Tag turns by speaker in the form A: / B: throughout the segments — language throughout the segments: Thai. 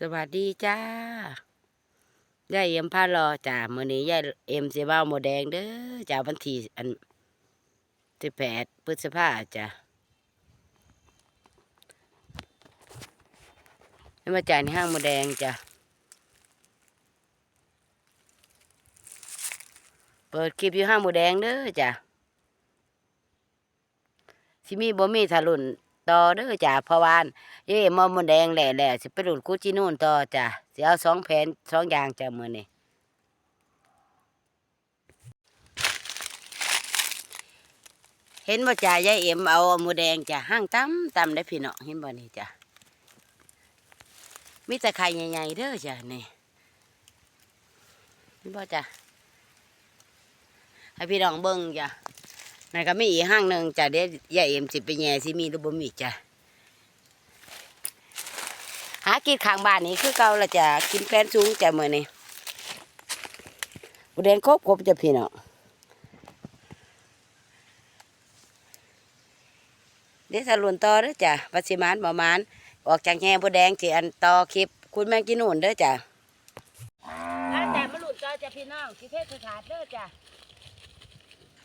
A: สวัสดีจ้ายายเอ็มพารอจ้ามื้อนี้ยายเอ็มเสิว่าหมูแดงเด้อจ้าวันที่อันที่แปดพฤษภาจ้าให้มาจ่ายในห้างหมูแดงจ้าเปิดคลิปอยู่ห้างหมูแดงเด้อจ้าสิมีบ่มีทะลุน ต่อเด้อจ้าเพราะวาอันเอ้มอมดแดงแหล่แหล่สิไปดูดกูจีนู่นต่อจ้ะเสิเอาสองแผ่นสองอย่างจ้ะมือนี่เห็นบ่จ่ายายเอ็มเอาหมูแดงจ้ะห้างตั้มตั้มได้พี่เนาะเห็นบ่นี่จ้ะมีแต่ไข่ใหญ่ๆเด้อจ้ะนี่เห็นบ่จ้ะให้พี่น้องเบิ่งจ้ะ นั่นก็มีอีกห้างหนึ่งจ้ะเดี๋ยวยายเอ็มสิไปแย่สิมีหรือบ่มีจ้ะหากินข้างบ้านนี่คือเก่าละจ้ะกินแฟนสูงจ้ะมื้อนี้บ่แดงครบครบจ้ะพี่น้องเดี๋ยวสรุนต่อเด้อจ้ะปัสิมานบ่มานออกจากแง่บ่แดงสิอันต่อคลิป คุณแมงกินนู่นเด้อจ้ะแล้วแต่มาหลุดต่อจ้ะพี่น้องสิเทศถาดเด้อจ้ะ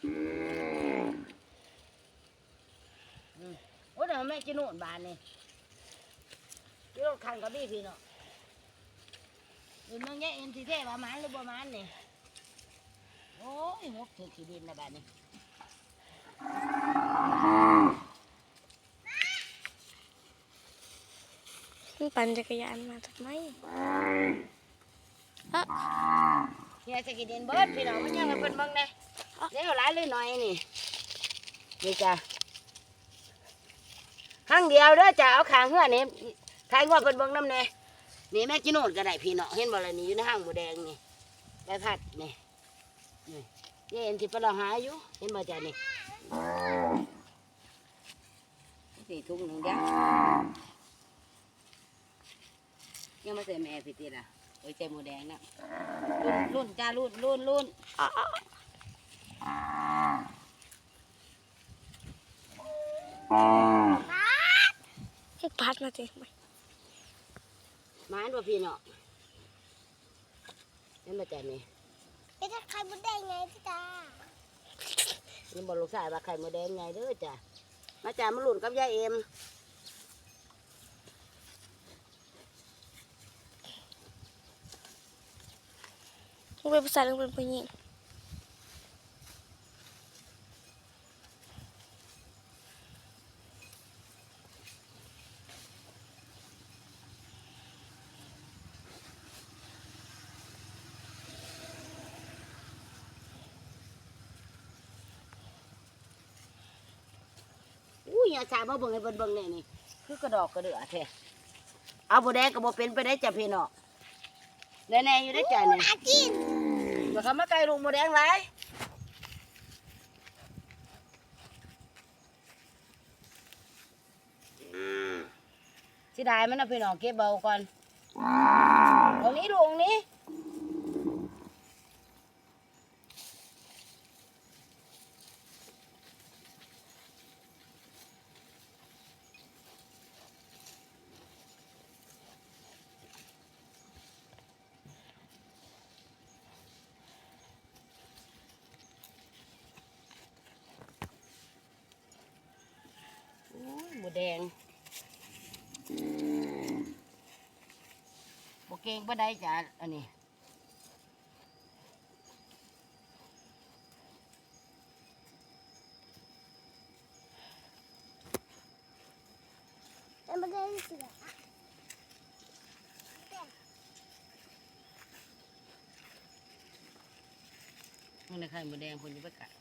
A: โอ้เดี๋ยวแม่กินนู่นบานนี่พี่รถคันกับพี่พี่เนาะอยู่เมืองแย่เอ็นทีเทประมาณหรือประมาณนี่โอ้ยหกถือขี้ดินนะบ้านนี้
B: มันปั่นจักรยานมาทำไม
A: เฮียจะขี้ดินเบิดพี่น้องมันยังไงเพิ่นเบิ่งเด้เดี๋ยวหลายเลยหน่อยนี่นี่จ้ะครั้งเดียวเด้อจ้ะเอาขางเหือนี่ทายงวดเพิ่นเบิ่งน้ำแน่นี่แม่กินโน่นก็ได้พี่เนาะเห็นบ่ล่ะนี่อยู่ในห้างหมูแดงนี่ใบพัดนี่นี่เย็นที่ไปเราหาอยู่เห็นบ่จ้ะนี่สี่ทุ่งหนึ่งเดียวยังมาใส่แม่พี่ตีล่ะ โอ้ยใจหมูแดงนะรุ่นรุ่นจ้ารุ่นรุ่นรุ่น
B: ให้พัดมาสิ
A: หมานบ่พี่เนาะเห็นบ่จ้ะนี่
B: เป็นใครบุได้ไงพี่ตา
A: นี่บ่ลูกชายว่าไข่หมูแดงไงเด้อจ้ะมาจ้ามารุ่นกับยายเอ็ม
B: เป็นผู้ชายลูกเป็นผู้หญิง
A: อุ้ยอย่าชามาเบิ่งให้เบิ่งเบิ่งแน่นี่คือกระดอกกระเดือแท้เอาบ่แดงก็บ่เป็นไปได้จ้ะพี่เนาะแน่ๆอยู่ได้อจ้ะนี่
B: อากิน
A: บ่เข้ามาใกล้ลูกหมูแดงหลายสิได้มันนะพี่น้องเก็บเบาก่อนตรงนี้ลูกตรงนี้ แดงบเก่งบ่ได้จ้ะอันนี้
B: เป็นผู้หญิงเสือ
A: มันนะไข่หมูแดงคนอยู่ไปกัด
B: มันแบบไง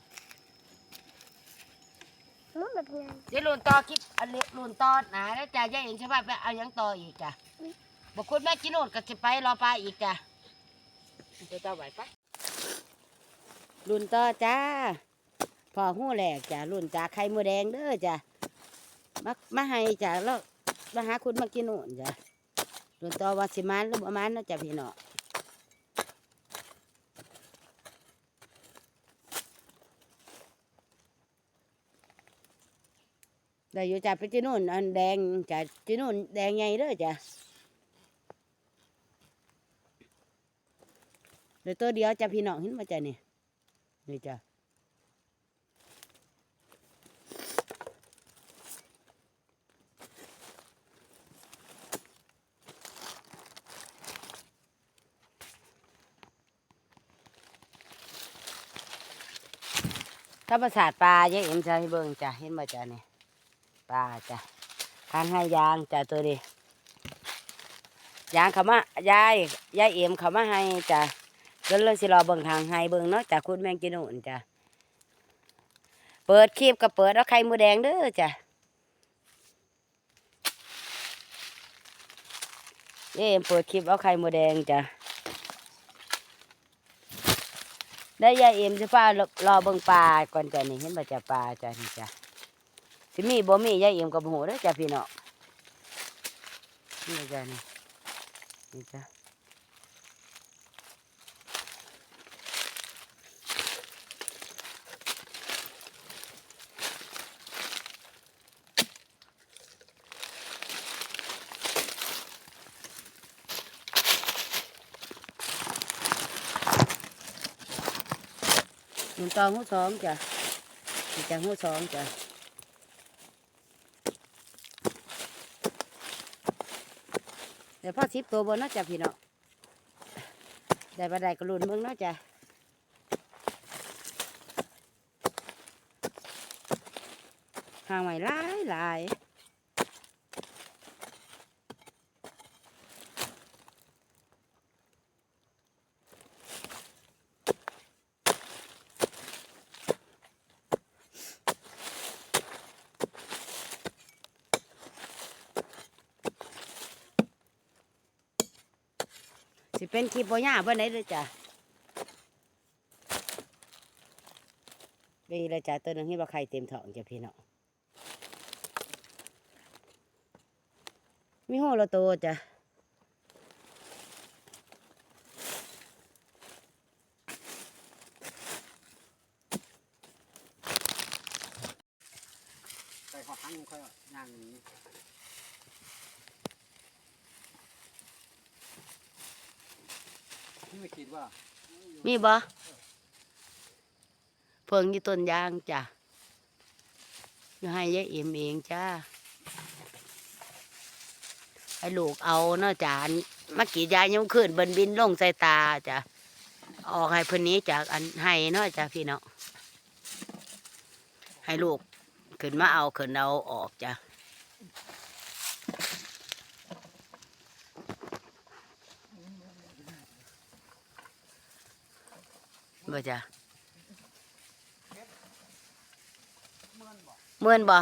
A: เดี๋ยวลุนต่อคลิปอันเล็กลุนต่อหนาแล้วจ้ะยายเห็นใช่ป่ะไปเอายังต่ออีกจ้ะบอกคุณแม่กินโนดก็จะไปรอปลาอีกจ้ะเดี๋ยวต่อไหวปะลุนต่อจ้าพอหู้แหลกจ้ะลุนจ้าไข่หมูแดงเด้อจ้ะมามาให้จ้ะแล้วมาหาคุณมากินโน่นจ้ะลุนต่อว่าสิมันหรือประมาณนะจ้ะพี่น้อ ได้อยู่จ้ะไปจีนู่นอันแดงจ้ะจีนู่นแดงใหญ่เด้อจ้ะเดี๋ยวตัวเดียวจะพี่น้องเห็นมาจ้ะนี่นี่จ้ะธรรมศาสตร์ปลาเยอะเอ็มจะให้เบิ่งจ้ะเห็นมาจ้ะนี่ ปลาจ้ะทานให้ยางจ้ะตัวนี้ยางเขามายายยายเอ็มเขามาให้จ้ะก็เลยสิรอเบิ่งทางให้เบิ่งเนาะจากคุณแมงกินนุ่นจ้ะเปิดคลิปก็เปิดเอาไข่มือแดงเด้อจ้ะเอ้เปิดคลิปเอาไข่มือแดงจ้ะ ได้ยายเอ็มจะป้ารอเบิ่งปลาก่อนจ้ะนี่เห็นบ่จ้ะปลาจ้ะนี่จ้ะ สิมีบ่มียายเอ็มก็บ่ฮู้เด้อจ้ะพี่น้องนี่จ้ะนี่นี่จ้ะหนึ่งตองหูสองจ้ะนี่จ้ะหูสองจ้ะเดี๋ยว พ่อสิบตัวบนเนาะจ้ะพี่น้องได้บ่ได้กระลุนเบิ่งเนาะจ้ะห่างไว้หลายหลายสิ เป็นคลิปบ่ยาบ่ไหนเลยจ้ะดีเลยจ้ะตัวหนึงที่บ่ไข่เต็มท้องจ้ะพี่เนาะมีหัวละโตจ้ะ
C: ใส่ขอหันค่อยย่างนี้นี่ไม่คิดว่า
A: มีบ่เพิ่งอยู่ต้นยางจ้ะอยู่ให้ยายเอ็มเองจ้าให้ลูกเอาเนาะจ้ะอันมากี่ยายยังขึ้นบนบินลงใส่ตาจ้ะออกให้เพิ่นนี้จากอันให้เนาะจ้ะพี่เนาะให้ลูกขึ้นมาเอาขึ้นเอาออกจ้ะ บ่จ้ะเมื่อนบ่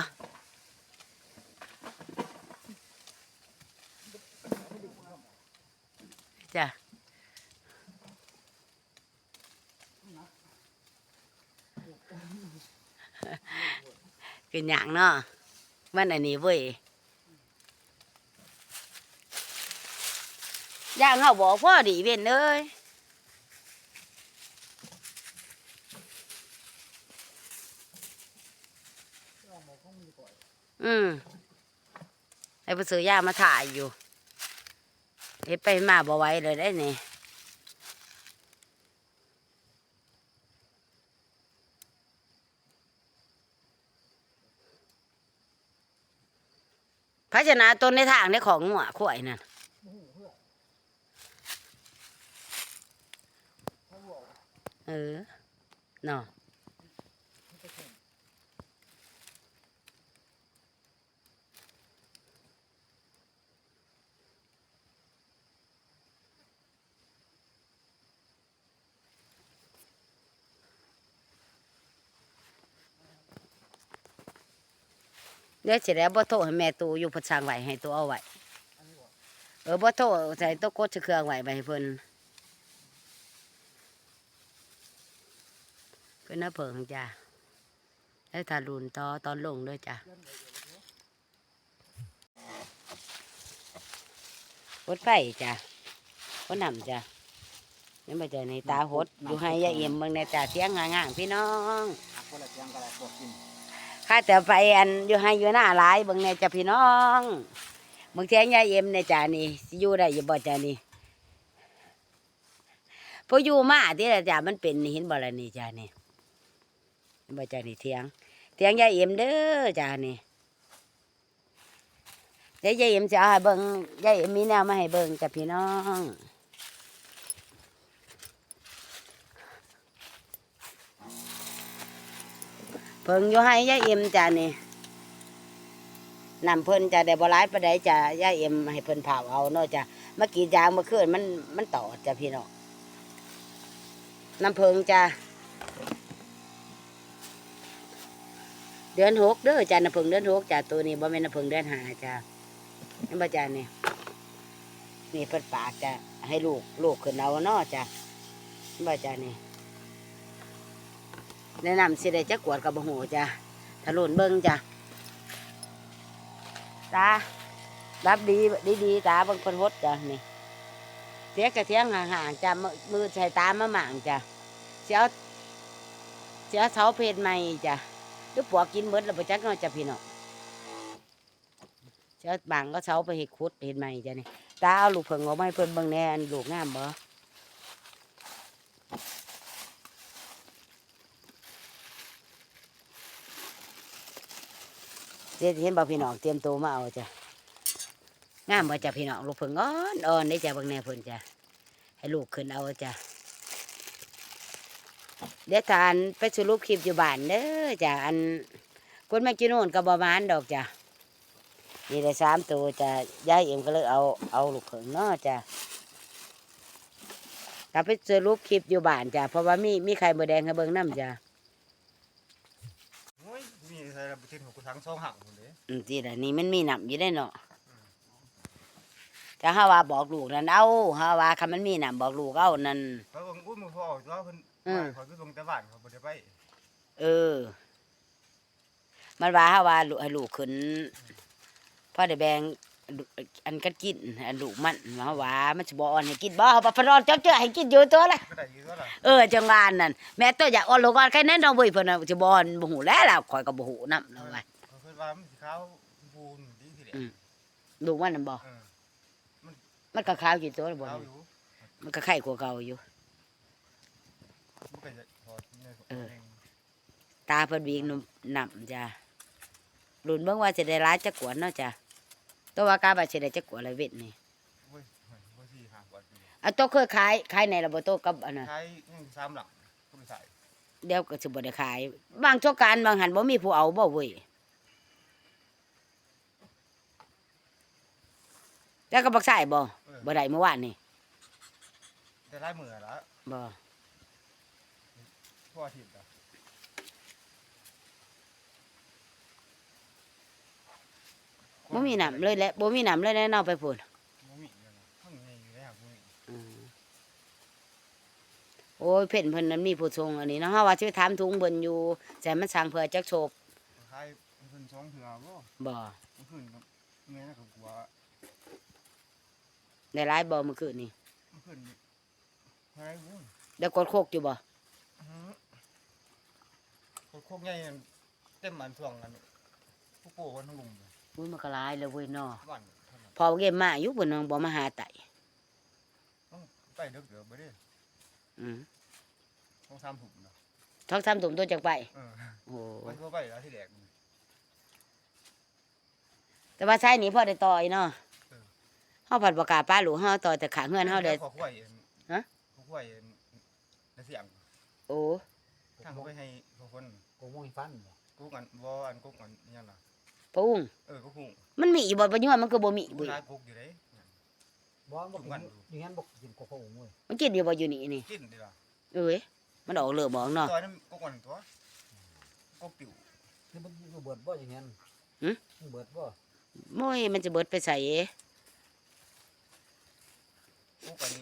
A: จ้ะกินอย่างเนาะมันอันนี้เว้ยย่างเขาบอกพ่อดีเว้นเอ้ย อืมไอ้ผู้ซื้อยามาถ่ายอยู่เฮ็ดไปมาบ่ไหว้เลยได้นี่ภาชนะต้นในทางในของหัวข่วยนั่นเออเนาะ เดี๋ยวสิแล้วบ่โทรให้แม่ตูอยู่เพัดสร้างไหวให้ตัวเอาไหวเออบ่โทรใส่ตัวกดเครื่องไหวไปให้เพิ่นเพิ่นน่ะเพิ่งจ้ะแล้วถ้ารุนต่อตอนลงด้วยจ้ะรถไฟจ้ะรถนำจ้ะนี่มาเจอในตาหดอยู่ให้ยาเอี่ยมเมืองในจ่าเสียงงางๆพี่น้อง
C: กันละพวกกิน
A: ข้า แต่ไปอันอยู่ให้อยู่หน้าหลายบิ่งในจะพี่น้องบางเทียยายเอ็มในจานี่สิอยู่ได้อยู่บ่จ้านี่พออยู่มาที่ละจ้ะมันเป็นเห็นบ่ละนี่จ้ะนี่บ่จ้ะนี่เถียงเถียงยายเอ็มเด้อจ้ะนี่เดี๋ยวยายเอ็มจะเอาให้เบิ่งยายเอ็มมีแนวมาให้เบิ่งจ้ะพี่น้อง เพิ่งอยู่ให้ยายเอ็มจ้ะนี่นำเพิ่นจะได้บร้ายปานใดจะยายเอ็มให้เพิ่นเผาเอาเนาะจ้ะเมื่อกี้ยางเมื่อคืนมันมันต่อจ้ะพี่น้องน้ำเพิงจ้าเดือนหกเด้อจ้าน้ำเพิงเดือนหกจ้าตัวนี้บ่แม่นน้ำเพิงเดือนห้าจ้านี่บ่จ้านี่นี่เพิ่นปากจ้าให้ลูกลูกขึ้นเอาเนาะจ้านี่บ่จ้านี่ แนะนำสิได้จักวดกับบ่หูจ้าถ้าลุ่นเบิ่งจ้าตารับดีดีดีตาบิ่งคนฮดจ้านี่เสียกระเทียงห่างๆจ้ะมือใส่ตามะหม่างจ้ะเสียเสียเสาเพศใหม่จ้ะหรือปวกกินเบิดแล้วไปจักน้อยจ้ะพี่น้องเสียบางก็เสาไปเห็ดคุดเห็ดใหม่จ้ะนี่ตาเอาลูกเผิงออกมาให้เพิ่นเบิ่งแน่อันลูกงามบ่ เจ๊เห็นบ่พี่น้องเตรียมตัวมาเอาจ้ะงามบ่จ้ะพี่น้องลูกเพิ่งอ่อนอ่อนได้จ้ะบางแน่เพิ่นจ้ะให้ลูกขึ้นเอาจ้ะเดี๋ยวทานไปสรุปคลิปอยู่บ้านเด้อจ้ะอันคนมากินโน่นกับบามานดอกจ้ะนี่ได้สามตัวจ้ะยายเอ็มก็เลยเอาเอาลูกเพิ่งเนาะจ้ะกลับไปสรุปคลิปอยู่บ้านจ้ะเพราะว่ามีมีไข่มดแดงให้เบิ่งน้ำจ้ะ
C: โอ้ยมีใส่ระเบิดของกูทั้งสองหักหมดเลย
A: อืมที่ละนี่มันมีน้ำอยู่ได้เนาะจะหาว่าบอกลูกนั่นเอาหาว่าคันมันมีน้ำบอกลูกเอานั่น
C: เขาบอกอุ้ยมือพ่อว่าเพิ่น
A: อืม
C: เขาไปลงแต่บ้านเขาบ่ได้ไป
A: เออ มันว่าเฮาว่าลูกให้ลูกขึ้นพ่อได้แบ่งลูก อันกันกินอันลูกมันมาว่ามันสิบ่อ่อนให้กินบ่เฮาบ่พนอนเจ้าเจ้าให้กินอยู่ตัวละ
C: ก็ได้อยู่ก็ล่ะ
A: เออจังหวะนั่นแม่ตัวอยากอ่อนลูกอ่อนแค่นั้นดอกเว้ยเพิ่นน่ะสิบ่อ่อนบ่ฮู้แล้วล่ะข่อยก็บ่ฮู้นำแล้วว่า
C: เขาเพิ่นว่ามันสิขาวบูนดีทีเดียว
A: อืมลูกมันน่ะบ่
C: เออ
A: มันก็ขาวอยู่ตัวละบ่
C: ขาวอยู่
A: มันก็ไข่กว่าเก่าอยู่
C: มันก็จะถอดใน
A: เออตาเพิ่นวีกนมนํจ้ะลุ้นเบิ่งว่าสิได้หลายจักกวนเนาะจ้ะ ตัวว่ากาบ่าสิได้จักกวนละเวทนี่
C: โอ้ยบ่สิหาบาทอยู่
A: อะโตเคยขายขายในระบบโตกับอันน่ะ
C: ใช้ยังสามหลังก็ไม่ใส่
A: เดี๋ยวก็สิบ่ได้ขาย บางโจกการบางหันบ่มีผู้เอาบ่เว้ยแล้วก็บักใส่บ่
C: เออ
A: บ่ได้เมื่อวานนี่
C: แต่ลายมือละ
A: บ่
C: พ่ออาทิตย์ละ
A: บ่มีน้ำเลยแหละบ่มีน้ำเลยแน่เนาไปพุ่น
C: บ่มีเลยนะทั้งนี้อยู่แล้วบ่มี
A: อืมโอ้ยเพิ่นเพิ่นนั้นมีผู้ทรงอันนี้เนาะเฮาว่าสิไปถามถุงเพิ่นอยู่แต่มันสั่งเพื่อจักโชบ
C: คล้ายเพิ่นสองเถื่อบ่
A: บ่
C: เมื่อคืนกับแม่กับผัว
A: ได้หลายบ่เมื่อคืนนี่
C: เมื่อคืนนี่คล้ายวุ้น
A: ได้กดโคกอยู่บ่
C: โคกใหญ่นั่นเต็มอันช่วงนั้นผู้โป้คนทั้งลุงเลย
A: อุ้ยมันก็หลายแล้วเว้ยเนาะ
C: วันเท่านั้น
A: พอเกมมาอยู่เพิ่นบ่มาหาไต
C: ต้องไปเด็กเดี๋ยวไปเด้
A: อืม
C: ต้องทำถุงนะ
A: ท้องซ้ำตุ่มตัวจักไป
C: เออ
A: โอ้
C: ไปทั่วไปแล้วที่แดก
A: แต่ว่าใช้นี้พอได้ต่อยเนาะ
C: เออ
A: เฮาผัดบ่กล้าป้าหลูกเฮาต่อยแต่ขาเฮือนเฮาได้
C: ขอคุ้ย
A: ฮะ
C: ขอคุ้ยในเสียง
A: โอ้
C: ทางเขาไปให้ทุกคน
D: กูมุ้ยฟันบ่
C: กุ๊กอันบ่อันกุ๊กอันยังล่ะ
A: ปุ้ง
C: เออกุ๊กหู
A: มันมีอยู่บ่ปัจจุบันมันก็บ่มี
C: กุ๊
A: เว้
C: ก
A: ย
C: ลายกุ๊กอยู่เด้
D: บ่บ่
C: จุกมัน
D: กินอย่างนั้นบ่กินกบพงมุ้ย
A: มันกินอยู่บ่อยู่นี่นี่
C: กินดีล่ะ
A: เอ้ยมันออกเลือบอกเนาะ
C: ตัวนั้นกุ๊กอันตัวกุ๊กปิว
D: นี่มันอยู่เบิดบ่อย่างนั้น
A: หึ
D: มันเบิดบ่
A: โม้ยมันจะเบิดไปใส่
C: กุ๊กอัน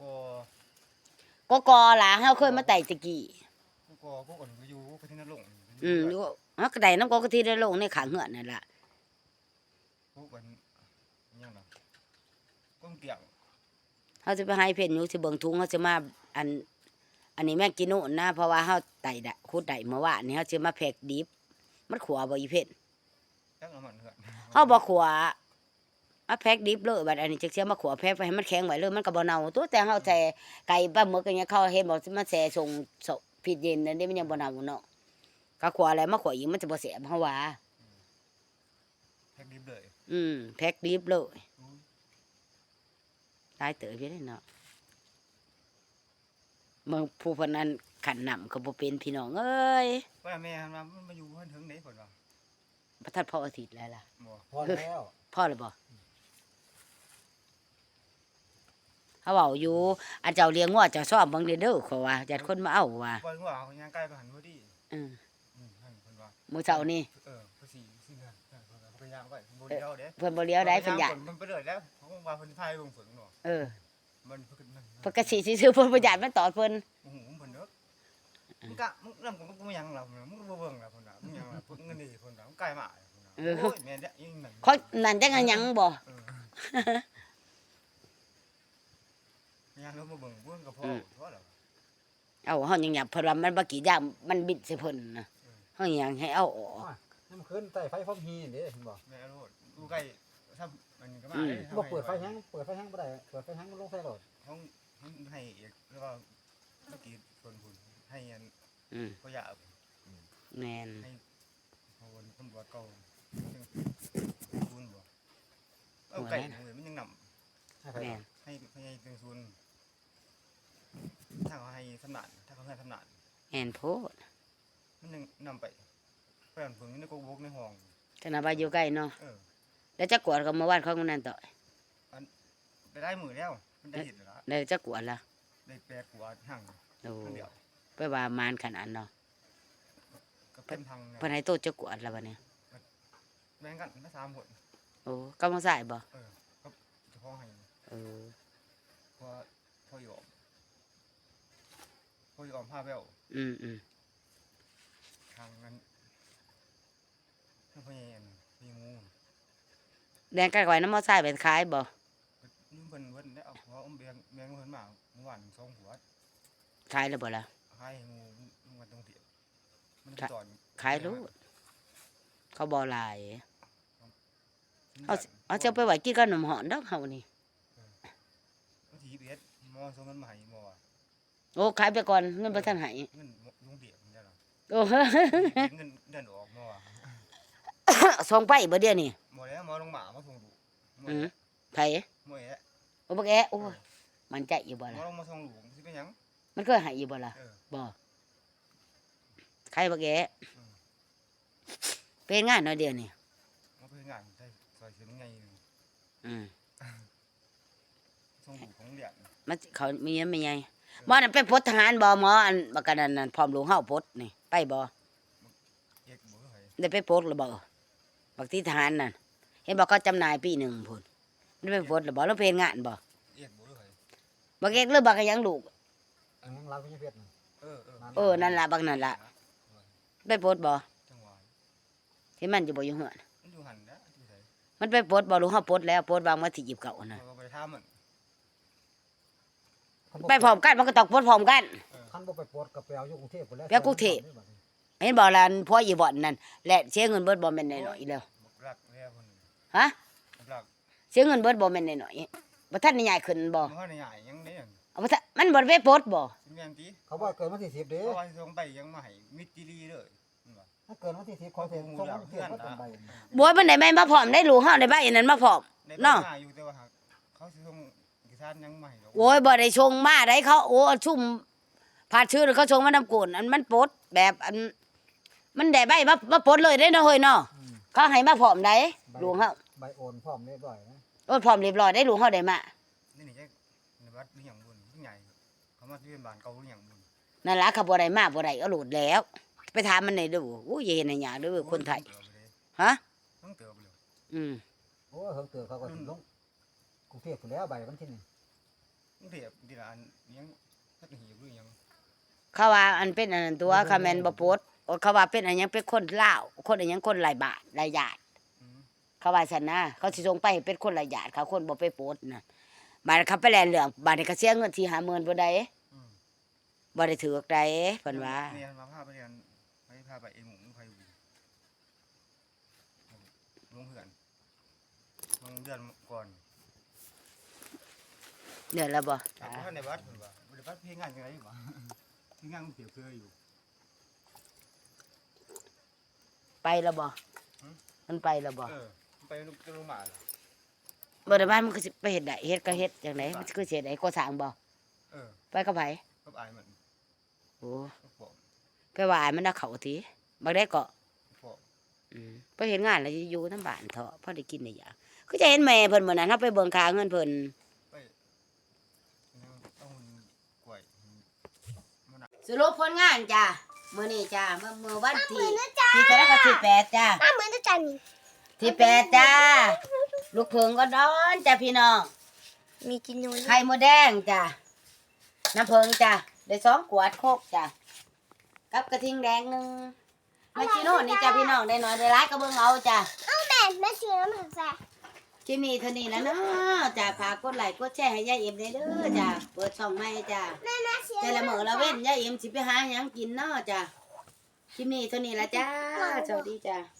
C: ก็
A: ก็กอล่ะเฮาเคยมาไต่ตะกี้
C: กุ๊กก็กุ๊กอันก็อยู่ก็ที่นั่นลง
A: อืมอยู่ เฮาก็ได้น้ำกอกะทิได้ลงในขางเฮือนนั่นล่ะ
C: กุ๊กอันยังล่ะกุ๊กเกี่ยง
A: เฮาสิไปให้เพิ่นอยู่สิเบิ่งถุงเฮาสิมาอัน อันนี้แม่งกินโน่นนะเพราะว่าเฮาไต่ได้ขุดได้เมื่อวานนี้เฮาสิมาแพ็กดิบ มันขัวบ่อีเพิ่น
C: จังเอามันเถอะ
A: เฮาบ่ขัวอะแพ็คดิบเลยบัดอันนี้จักเสียมาขัวแพ็คไปให้มันแข็งไว้เลยมันก็บ่เน่าตัวแต่เฮาแช่ไก่ปลาหมึกอย่างเงี้ยเขาเห็นบอกมันแช่ส่งสผิดเย็นนั่นนี่มันยังบ่เน่าเนาะ ก็ขัวอะไรมาขัวอีกมันจะบ่แสบเฮาว่า
C: แพ็กดิบเลย
A: อืมแพ็คดิบเลย
C: อุ้ย
A: ตายเต๋อพี่ได้เนาะเมืองผู้เพนนั้นขันนำก็บ่เป็นพี่น้องเอ้ย
C: ว่าแม่หันมามันมาอยู่เพิ่นถึงไหนเพิ่นว่า
A: พระทัดพ่ออาทิตย์แล้วล่ะ
C: บ่
D: พอแล้ว
A: พ่อเลยบ่เขาเว้าอยู่อาเจ้าเลี้ยงงัวเจ้าชอบเบิ่งเด้อเด้อเขาว่าญาติคนมาเอาว่า
C: เพิ่นว่าเขาย่างใกล้ไปหันพอดี
A: อืม
C: อืมนั่นเพิ่นว่า
A: มื้อเช้านี่
C: เออภาษีสิเงินเออเพิ่นก็เขาไปย่างไว้บ่เดียวเด้
A: เพิ่นบ่เลี้ยวได้เพิ่นอยาก
C: มันไปเลยแล้วเขาว่าเพิ่นพายเบิ่งฝนเนาะ
A: เออ
C: มันเพิ่นนั่น
A: เพิ่นก็สิสิซื้อเพิ่นบ่อยากมันตอดเพิ่น
C: โอ้โหเพิ่นเด้อมึงกะมึงนำกูกูยังล่ะมึงบ่เบิ่งล่ะเพิ่นน่ะมึงยังล่ะเพิ่นเงินดีเพิ่นน่ะมึงใกล้มาเพิ่นน่ะโอ้ยแม่นเด้อยิ่งนั่น
A: เขานั่นจังอันหยังบ่
C: เออยังแล้วมาเบิ่งเบิ่งก็พอพอแล้ว
A: เอาเฮายังหยับเพิ่นว่ามันบ่กี่อย่างมันบิดใส่เพิ่นน่ะ เฮายังให้เอาออก
D: นี่มันขึ้นใต้ไฟฟ้าฮีนี่เด้เห็นบ่
C: แม่โลดดูใกล้ถ้ามันก็มา
A: อืม
C: ด้
D: บ่เปิดไฟแฮงเปิดไฟแฮงบ่ได้เปิดไฟแฮงมันลงไฟโหลด
C: ห้องห้องให้อีกแล้วก็เมื่อกี้คนคุณให้อัน
A: อืม
C: ก็อยาก
A: แม่น
C: พอวันตำรวจเก่าซึ่งคุณบ่เอาไก่หน่วยมันยังน
D: ให้ไฟ
A: แม่นำ
C: ให้ให้ตึงซุนถ้าเขาให้สำนักถ้าเขาให้สำนัก
A: แม่นโพด
C: มันยังนำไปเพื่อนผมนี่ก็บกในห้อง
A: ขนาดว่าอยู่ใกล้เนาะ
C: เออ
A: แล้วจะกวดก็มาวันเขาคนนั้นต่อ
C: ไปได้มือแล้ว มันได้เห็นแล้ว
A: แล้วจะกวดละ
C: ได้แปดกว่าห่าง
A: โอ้
C: คนเดียว
A: ไปว่ามานขนาดเนาะ
C: ก็เป็นพัง
A: เพิ่นให้โตจะกวดแล้วบัดนี้
C: แบ่งกันไม่สามคน
A: โอ้กำลังใส่บ่
C: เฉพาะให้
A: เออ
C: เพราะพ่อยอมพ่อยอมผ้าแวว
A: อืมอืม
C: ทางนั้นพ่อเย็นมีงู
A: แดงกะไว้น้ำมอไซค์เป็นขายบ่
C: นี่เพิ่นเพิ่นได้เอาหัวอมเบียงแมงเพิ่นมาเมื่อวานสองหัว
A: ขายแล้วบ่ล่ะ
C: ให้งูมันต้องเถียมัน
A: ค่ะ
C: ตอน
A: ขายรู้ เขาบ่หลายเอาสิเอาเจ้าไปไว้กินกับน้ำหอนดอกเฮานี่
C: บางทีเบียดมอส่งเงินมาให้มอ
A: โอ้ขายไปก่อนเงินบ่ทันให้
C: เงินลุงเดียบมันได้หรอ
A: โอ้
C: เงินเดือนออกมอ
A: ส่งไปบ่เดี๋ยวนี้
C: มอแล้วมอลงหมามาส่งดูมอ
A: อืม
C: แอะ
A: ไผม
C: อแอะ
A: โอ้บักแอะโอ้ยมันใจอยู่บ่
C: มอ
A: ล่ะ
C: ลงมาส่งลูกสิเป็นหยัง
A: มันเคยให้อยู่บ่ล่ะ
C: เออ
A: บ่ใครบักแอะ
C: อืม
A: เป็นงานเนาะเดี๋ยวนี้
C: มาเพื่องานใส่ซอยเสียงไง
A: อืม
C: ส่งลูกของเดียน
A: มันเขามีเงินมีไงบ่นั่นไปพลทหารบ่หมออันบักกันนั่นนั่นพร้อมหลวงเฮาพลนี่ ไปบ่
C: เอกบ่เคย
A: ได้ไปพลหรือบ่บักที่ทหารนั่นเห็นบอกเขาจำหน่ายปีหนึ่งพุ่นได้ไปพลหรือบ่แล้วเพลงานบ่
C: เอกบ่เคย
A: บักเอกหรือบักหยังลูก
D: อันนั้นเราก็ยังเพชรน่ะ
C: เออเออ
A: เออนั่นล่ะบักนั่นล่ะไปพลบ่
C: จังหวะ
A: ที่มันอยู่บ่อยู่เฮือน
C: มันอยู่หันนะอยู่ไส
A: มันไปพลบ่หลวงเฮาพลแล้วพลวางมาที่29น่ะ
C: เราก็ไปถามมัน
A: ไปพร้อมกันมันก็ต้องพลพร้อมกัน
D: คันบ่ไปปลดก็ไปเอาอยู่กรุงเทพพุ่นแล้ว
A: ไปเอากรุงเทพ เห็นบ่ล่ะอันพ่ออีบ่อนนั่นและเสียเงินเบิดบ่แม่นน้อยๆแล้ว
C: บักรักแล้วคน
A: ฮะ
C: บักรัก
A: เสียเงินเบิดบ่แม่นน้อยๆบ่ทันได้ใหญ่ขึ้นบ่
C: มันว่าในใหญ่ยังได้หยัง
A: เอาบ่ทันมันบ่ได้ไปพลบ่
C: สิแม่นติ
D: เขาว่าเกินวันที่10เด้
C: เพราะว่าส่งไปยังมาให้มิตรดีเลยมันว่า
D: ถ้าเกินวันที่10ขอเซ็นส่งกรุงเทพก็ต้องไป
A: บ่มันได้แม่นมาพร้อมได้ลูกเฮาได้ใบอันนั้นมาพร้อม
C: ได้
A: เนาะ
C: มาอยู่แต่ว่าหากเขาสิส่งเอกสารยังมาให้ดอก
A: โอ้ยบ่ได้ชงมาได้เขาโอ้ชุ่ม ผาดชื่อเขาชงมานำกุนอันมันปลดแบบอัน มันได้ใบมามาปลดเลยได้เนาะเฮ้ยเนาะ
D: อืม
A: เขาให้มาพร้อมได้หลวงเฮา
D: ใบโอนพร้อมเรียบร้อยนะ
A: โอ้ยพร้อมเรียบร้อยได้หลวงเฮาได้มา
C: นี่นี่แค่ในวัดนี่อย่างบุญที่ใหญ่เขามาที่เป็นบ้านเก่าหรืออย่างบุญ
A: นั่นล่ะเขาบ่ได้มาบ่ได้เอาโหลดแล้ว ไปถามมันได้ดูโอ้ยอย่าเห็นให้หยากเด้อคนไทยฮะ
C: ต้องเติบเลย
A: อืม
D: โอ้เฮิงเตือเขาก็สิลงกรุงเทพพุ่นแล้วใบวันที่หนึ่ง
C: ต้องเติบดีละอันยังถ้าเป็นหิวหรือยัง
A: เขาว่าอันเป็นอันนั้นตัวคาแมนบ่ปลดโอ้เขาว่าเป็นอันหยังเป็นคนลาวคนอันหยังคนหลายบาทหลายญาติ
C: อืม
A: เขาว่าซั่นนะเขาสิส่งไปให้เป็นคนหลายญาติเขาคนบ่ไปปลดน่ะบาดเขาไปแลนเหลืองบาดนี้ก็เสียเงินที่50,000บ่ได้
C: อืม
A: บ่ได้ถือกใดเพิ่นว่า
C: เรียนมาพาไปเรียนไปพาไปเองหมูไปอยู่ลงเหือนลงเดือนก่อน
A: เดือนละบ่
C: ถามว่าท่านในวัดเพิ่นว่าบ่ได้วัดพี่งานจังได๋บ่ พี่งานมันเปรียบเพื่ออยู่
A: ไปละบ่
C: หืม
A: มันไปละบ่
C: เออไปลูกลงมาล่ะ
A: บ่ได้บ้านมันก็สิไปเฮ็ดได้เฮ็ดก็เฮ็ดจังไดมันคือสิเฮ็ดได้ก็สร้างบ่
C: เออ
A: ไปกับไผ
C: กับอายมัน
A: โอ้
C: กับพ่อ
A: ไปว่าอ้ายมันน่ะเขาติบ่ได้เกาะ
C: พ่อ
A: อืมไปเฮ็ดงานแล้วอยู่นำบ้านเถาะพอได้กินได้หยังคือจะเห็นแม่เพิ่นมื้อนั้นเฮาไปเบิ่งค่าเงินเพิ่น
C: ไปยังเอาหุ่นกล้วยมันน่ะ
A: สรุปผลงานจ้ะมื้อนี้จ้ะเมื่อมื้อวัน
B: เหมื
A: ที่
B: อนนะจ๊ะ
A: ที่เท่าไหร่ก็ที่แปดจ้ะ
B: หน้าเหมือนนะจ๊ะนี่
A: ที่แปดจ้าลูกเพิงก็ดอนจ้ะพี่น้อง
B: มีกินนูน
A: ไข่มดแดงจ้ะน้ำเพิงจ้ะได้สองขวดโคกจ้ะกับกระทิงแดงหนึ่งมาชิโน่นี่จ้ะพี่น้องได้น้อยได้ร้ายก็เบิ่งเอาจ้ะ
B: เอาแม่แม่ชื่อน้ำผักแซ่
A: คลิปนี้เท่านี้แล้วเนาะจ้าฝากกดไลค์กดแชร์ให้ยายเอ็มได้เด้อจ้าเปิดช่องใหม่จ้ะ
B: แม่แม่ชื่อ
A: แต่ละมื้อละเว้นยายเอ็มสิไปหาหยังกินเนาะจ้าคลิปนี้เท่านี้ละจ้าสวัสดีจ้า